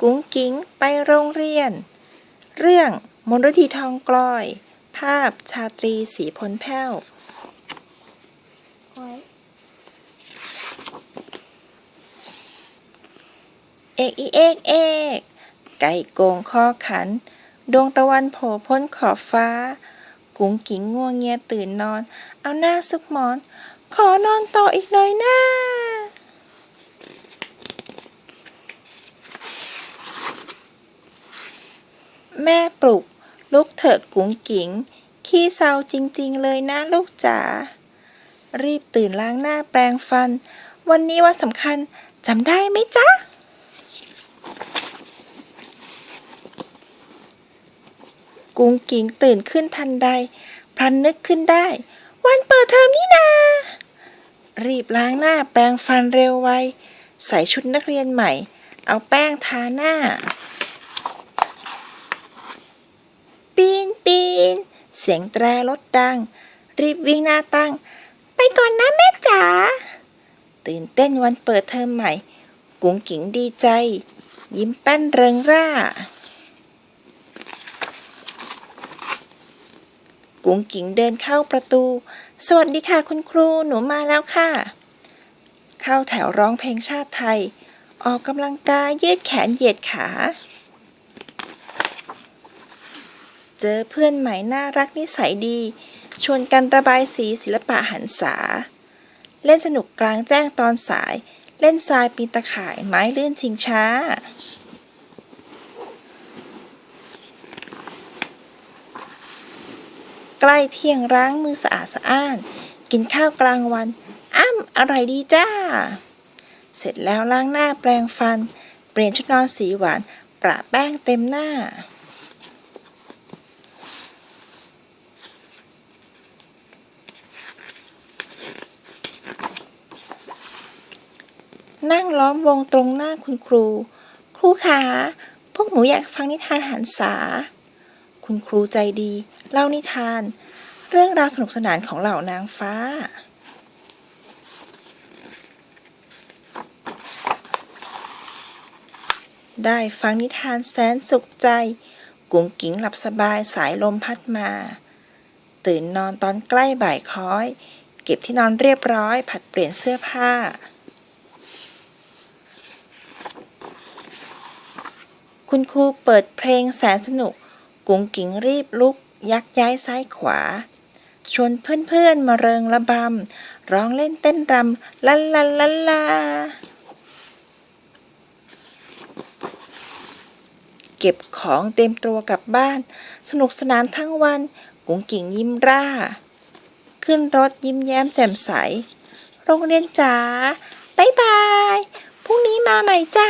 กุ้งกิ้งไปโรงเรียน เรื่องมนฤดีทองกลอย ภาพชาตรีสีพลแพ้ว เอกอีเอกเอกไก่โกงคอขัน ดวงตะวันโผล่พ้นขอบฟ้า กุ้งกิ้งง่วงเงียตื่นนอน เอาหน้าซุกหมอน ขอนอนต่ออีกหน่อยนะ แม่ปลุกลุกเถอะกุ้งกิ๋ง ขี้เศร้าจริงๆ เลยนะลูกจ๋า รีบตื่นล้างหน้าแปรงฟัน วันนี้วันสำคัญจำได้ไหมจ๊ะกุ้งกิ๋งตื่นขึ้นทันใด พลันนึกขึ้นได้ วันเปิดเทอมนี่นา รีบล้างหน้าแปรงฟันเร็วไว ใส่ชุดนักเรียนใหม่ เอาแป้งทาหน้า ปีนปีน เสียงแตรรถดัง รีบวิ่งหน้าตั้ง ไปก่อนนะแม่จ๋า ตื่นเต้นวันเปิดเทอมใหม่ กุ้งกิ๋งดีใจ ยิ้มแป้นเริงร่า กุ้งกิ๋งเดินเข้าประตู สวัสดีค่ะคุณครูหนูมาแล้วค่ะ เข้าแถวร้องเพลงชาติไทย ออกกำลังกายยืดแขนเหยียดขา เจอเพื่อนใหม่น่ารักนิสัยดี ชวนกันระบายสีศิลปะหันษา เล่นสนุกกลางแจ้งตอนสาย เล่นทรายปีนตะข่ายไม้ลื่นชิงช้า ใกล้เที่ยงร้างมือสะอาดสะอ้าน กินข้าวกลางวัน อ้ำอร่อยดีจ้า เสร็จแล้วล้างหน้าแปรงฟัน เปลี่ยนชุดนอนสีหวานประแป้งเต็มหน้า นั่งล้อมวงตรงหน้าคุณครู ครูขาพวกหนูอยากฟังนิทานหันษา คุณครูใจดี เล่านิทาน เรื่องราวสนุกสนานของเหล่านางฟ้า ได้ฟังนิทานแสนสุขใจ กุ๋งกิ๋งหลับสบายสายลมพัดมา ตื่นนอนตอนใกล้บ่ายค้อย เก็บที่นอนเรียบร้อย ผัดเปลี่ยนเสื้อผ้า คุณครูเปิดเพลงแสนสนุก กุ๋งกิ๋งรีบลุก ยักย้ายซ้ายขวา ชวนเพื่อนๆมาเริงระบำ ร้องเล่นเต้นรำลันลันลันลาเก็บของเต็มตัวกลับบ้าน สนุกสนานทั้งวัน กุ๋งกิ่งยิ้มร่า ขึ้นรถยิ้มแย้มแจ่มใส โรงเรียนจ๋าบ๊ายบาย พรุ่งนี้มาใหม่จ้า